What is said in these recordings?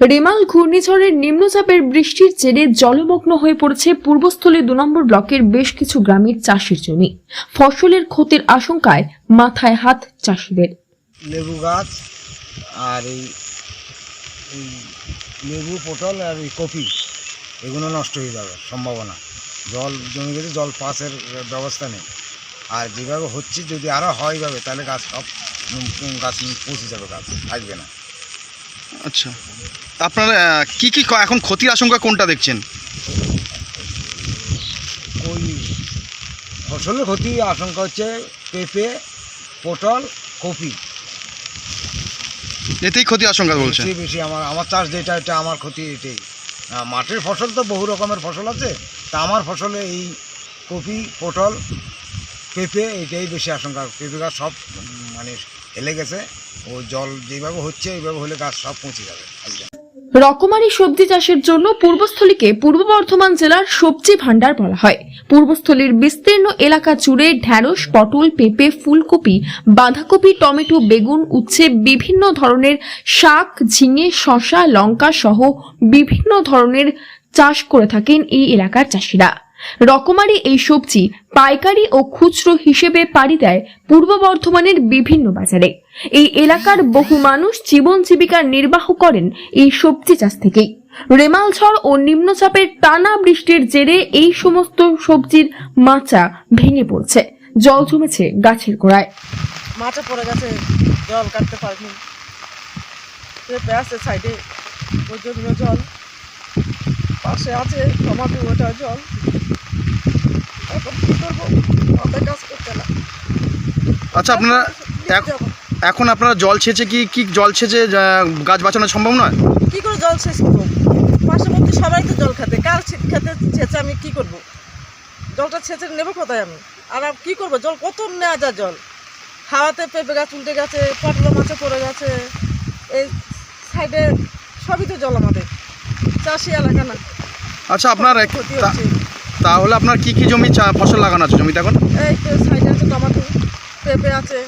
রেমাল ঘূর্ণিঝড়ের নিম্নচাপের বৃষ্টির জেরে জলমগ্ন হয়ে পড়েছে পূর্বস্থলী দু নম্বর ব্লকের বেশ কিছু গ্রামের চাষের জমি। ফসলের ক্ষতির আশঙ্কায় মাথায় হাত চাষিদের। লেবু গাছ আর এই লেবু, পটল আর এই কপি, এগুলো নষ্ট হয়ে যাবে, সম্ভাবনা। জল জমে গেছে, জল পাসের ব্যবস্থা নেই। আর যেভাবে হচ্ছে, যদি আরও হয় যাবে তাহলে গাছ সব গাছ পচে যাবে, গাছ থাকবে না। আচ্ছা। আপনারা কি কি এখন ক্ষতির আশঙ্কা কোনটা দেখছেন? ওই ফসলের ক্ষতি আশঙ্কা হচ্ছে পেঁপে পটল কপি। এতেই ক্ষতি আশঙ্কা বলছেন? বেশি। বেশি আমার আমার চাষ যেটা এটা আমার ক্ষতি এটাই মাঠের ফসল তো বহু রকমের ফসল আছে। তা আমার ফসলে এই কপি পটল পেঁপে এটাই বেশি আশঙ্কা। পেঁপে গাছ সব মানে হেলে গেছে। ও জল যেভাবে হচ্ছে এইভাবে হলে গাছ সব পৌঁছে যাবে। রকমারি সবজি চাষের জন্য পূর্বস্থলীকে পূর্ব বর্ধমান জেলার সবজি ভাণ্ডার বলা হয়। পূর্বস্থলীর বিস্তীর্ণ এলাকা জুড়ে ঢ্যাঁড়স, পটল, পেঁপে, ফুলকপি, বাঁধাকপি, টমেটো, বেগুন, উচ্ছে, বিভিন্ন ধরনের শাক, ঝিঙে শশা লঙ্কা সহ বিভিন্ন ধরনের চাষ করে থাকেন এই এলাকার চাষিরা। রকমারি এই সবজি পাইকারি ও খুচরো হিসেবে পাড়ি দেয় পূর্ব বর্ধমানের বিভিন্ন বাজারে। এই এলাকার বহু মানুষ জীবন জীবিকা নির্বাহ করেন এই সবজি চাষ থেকেই। রেমাল ঝড় ও নিম্নচাপের টানা বৃষ্টির জেরে এই সমস্ত সবজির মাচা ভেঙে পড়ছে। জল জমেছে গাছের গোড়ায়। মাচা পড়ে গেছে জল কাটতে পারিনি। আছে সাইডে ওই জন্য জল পাশে আছে টমাটো ওটা জল। এখন কী করব? মাথায় কাজ করতে না। আচ্ছা আপনারা এক- এখন আপনারা জল ছেঁচে কি কি জল ছেঁচে গাছ বাঁচানো সম্ভব নয়? কী করে জল শেষ করব পার্শ্ববর্তী সবাই তো জল খেতে। কার খেতে ছেঁচে আমি কী করব? জলটা ছেঁচে নেব কোথায় আমি? আর কী করব? জল কত নেওয়া যায় জল? হাওয়াতে পেঁপে গাছ উল্টে গেছে পটলা মাছে পড়ে গেছে। এই সাইডে সবই তো জল আমাদের। চাষি এলাকা না। আচ্ছা আপনার তাহলে আপনার কি কি জমি ফসল লাগানো আছে জমিতে এখন? এই তো সাইডে আছে টমাটো পেঁপে আছে।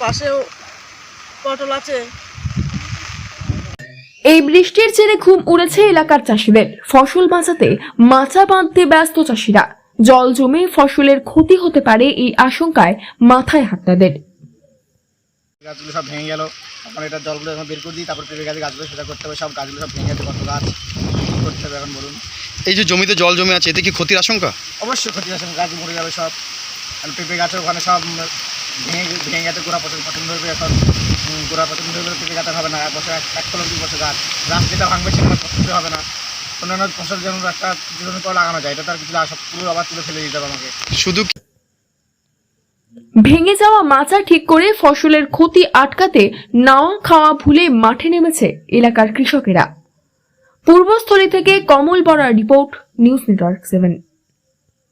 পাশেও পটল আছে। এই বৃষ্টির জেরে ঘুম উড়েছে এলাকার চাষিদের। ফসল বাঁচাতে মাচা বাঁধতে ব্যস্ত চাষিরা। জল জমে ফসলের ক্ষতি হতে পারে এই আশঙ্কায় মাথায় হাত তাদের। গাছগুলো সব ভেঙে গেল। এখন এটা জলগুলো এখন বের করে দিই তারপর পেঁপে গাছে গাছগুলো সেটা করতে হবে সব গাছগুলো সব ভেঙে গেছে কত গাছ করতে হবে এখন বলুন। এই যে জমিতে জল জমে আছে এতে কি ক্ষতির আশঙ্কা? অবশ্যই ক্ষতি আছে গাছ মরে যাবে সব। আর পেঁপে গাছে ওখানে সব ভেঙে গোড়া পছন্দ পছন্দ হবে এখন গোড়া পছন্দ হলে পেঁপে গাছে হবে না। এক বছর এক কলম দুই বছর গাছ। গাছ যেটা ভাঙবে সেটা পছন্দ হবে না। অন্যান্য ফসল যেমন একটা যেমন করে লাগানো যায় এটা তার কিছু সব পুরো আবার তুলে ফেলে দিতে হবে আমাকে। শুধু ভেঙে যাওয়া মাচা ঠিক করে ফসলের ক্ষতি আটকাতে নাওয়া খাওয়া ভুলে মাঠে নেমেছে এলাকার কৃষকেরা। পূর্বস্থলী থেকে Kamal Borar report news network seven.